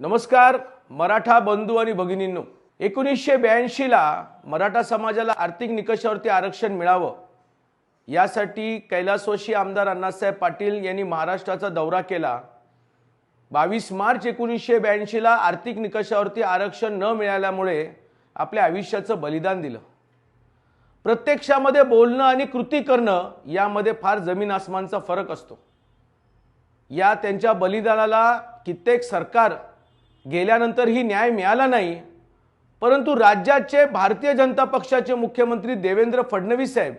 नमस्कार मराठा बंधू आणि भगिनींनो. एकोणीसशे ब्याऐंशीला मराठा समाजाला आर्थिक निकषावरती आरक्षण मिळावं यासाठी कैलासवशी आमदार अण्णासाहेब पाटील यांनी महाराष्ट्राचा दौरा केला. बावीस मार्च एकोणीसशे ब्याऐंशीला आर्थिक निकषावरती आरक्षण न मिळाल्यामुळे आपल्या आयुष्याचं बलिदान दिलं. प्रत्यक्षामध्ये बोलणं आणि कृती करणं यामध्ये फार जमीन आसमानचा फरक असतो. या त्यांच्या बलिदानाला कित्येक सरकार गेल्यानंतरही न्याय मिळाला नाही. परंतु राज्याचे भारतीय जनता पक्षाचे मुख्यमंत्री देवेंद्र फडणवीस साहेब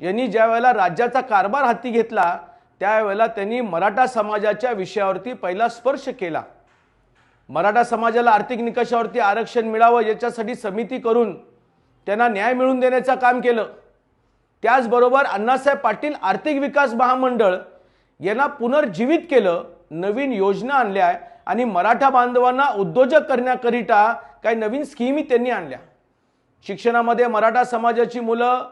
यांनी ज्या वेळेला राज्याचा कारभार हाती घेतला त्यावेळेला त्यांनी मराठा समाजाच्या विषयावरती पहिला स्पर्श केला. मराठा समाजाला आर्थिक निकषावरती आरक्षण मिळावं याच्यासाठी समिती करून त्यांना न्याय मिळवून देण्याचं काम केलं. त्याचबरोबर अण्णासाहेब पाटील आर्थिक विकास महामंडळ यांना पुनर्जीवित केलं नवीन योजना आणल्या आणि मराठा बांधवांना उद्योजक करण्याकरिता काही नवीन स्कीमी त्यांनी आणल्या. शिक्षणामध्ये मराठा समाजाची मुलं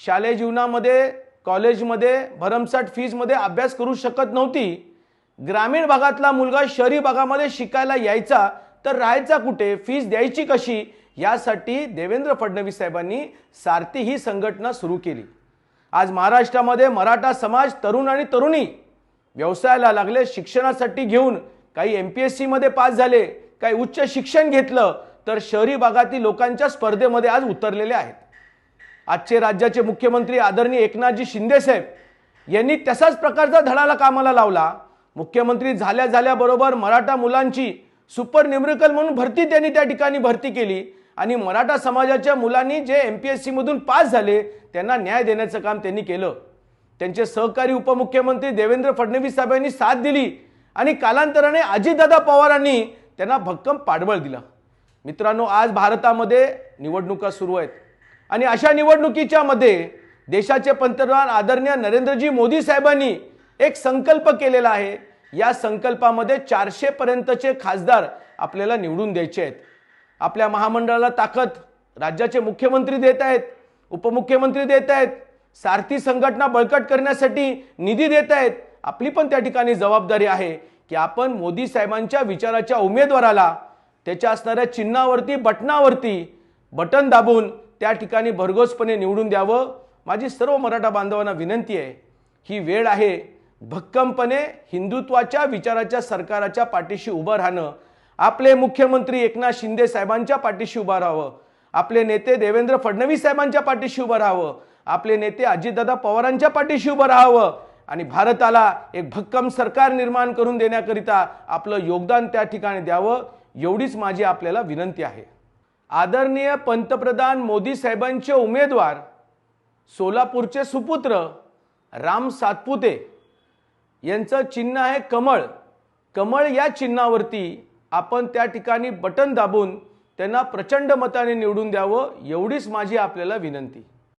शालेय जीवनामध्ये कॉलेजमध्ये भरमसाठ फीजमध्ये अभ्यास करू शकत नव्हती. ग्रामीण भागातला मुलगा शहरी भागामध्ये शिकायला यायचा तर राहायचा कुठे? फीज द्यायची कशी? यासाठी देवेंद्र फडणवीस साहेबांनी सारथी ही संघटना सुरू केली. आज महाराष्ट्रामध्ये मराठा समाज तरुण आणि तरुणी व्यवसायाला लागले शिक्षणासाठी घेऊन काही एम पी एस सीमध्ये पास झाले काही उच्च शिक्षण घेतलं तर शहरी भागातील लोकांच्या स्पर्धेमध्ये आज उतरलेले आहेत. आजचे राज्याचे मुख्यमंत्री आदरणीय एकनाथजी शिंदेसाहेब यांनी तसाच प्रकारचा धडाला कामाला लावला. मुख्यमंत्री झाल्या झाल्याबरोबर मराठा मुलांची सुपर न्युमरिकल म्हणून भरती त्यांनी त्या ठिकाणी भरती केली आणि मराठा समाजाच्या मुलांनी जे एम पी एस सीमधून पास झाले त्यांना न्याय देण्याचं काम त्यांनी केलं. त्यांचे सहकारी उपमुख्यमंत्री देवेंद्र फडणवीस साहेबांनी साथ दिली. आणि कालांतराने अजितदादा पवारांनी त्यांना भक्कम पाठबळ दिलं. मित्रांनो आज भारतामध्ये निवडणुका सुरू आहेत. आणि अशा निवडणुकीच्या मध्ये देशाचे पंतप्रधान आदरणीय नरेंद्रजी मोदी साहेबांनी एक संकल्प केलेला आहे. या संकल्पामध्ये चारशे पर्यंतचे खासदार आपल्याला निवडून द्यायचे आहेत. आपल्या महामंडळाला ताकद राज्याचे मुख्यमंत्री देत आहेत उपमुख्यमंत्री देत आहेत सारथी संघटना बळकट करण्यासाठी निधी देत आहेत आपली पण त्या ठिकाणी जबाबदारी आहे की आपण मोदी साहेबांच्या विचाराच्या उमेदवाराला त्याच्या असणाऱ्या चिन्हावरती बटनावरती बटन दाबून त्या ठिकाणी भरघोसपणे निवडून द्यावं. माझी सर्व मराठा बांधवांना विनंती आहे ही वेळ आहे भक्कमपणे हिंदुत्वाच्या विचाराच्या सरकाराच्या पाठीशी उभं राहणं. आपले मुख्यमंत्री एकनाथ शिंदे साहेबांच्या पाठीशी उभं राहावं. आपले नेते देवेंद्र फडणवीस साहेबांच्या पाठीशी उभं राहावं. आपले नेते अजितदादा पवारांच्या पाठीशी उभं राहावं. आणि भारताला एक भक्कम सरकार निर्माण करून देण्याकरिता आपलं योगदान त्या ठिकाणी द्यावं एवढीच माझी आपल्याला विनंती आहे. आदरणीय पंतप्रधान मोदी साहेबांचे उमेदवार सोलापूरचे सुपुत्र राम सातपुते यांचं चिन्ह आहे कमळ. कमळ या चिन्हावरती आपण त्या ठिकाणी बटन दाबून त्यांना प्रचंड मताने निवडून द्यावं एवढीच माझी आपल्याला विनंती.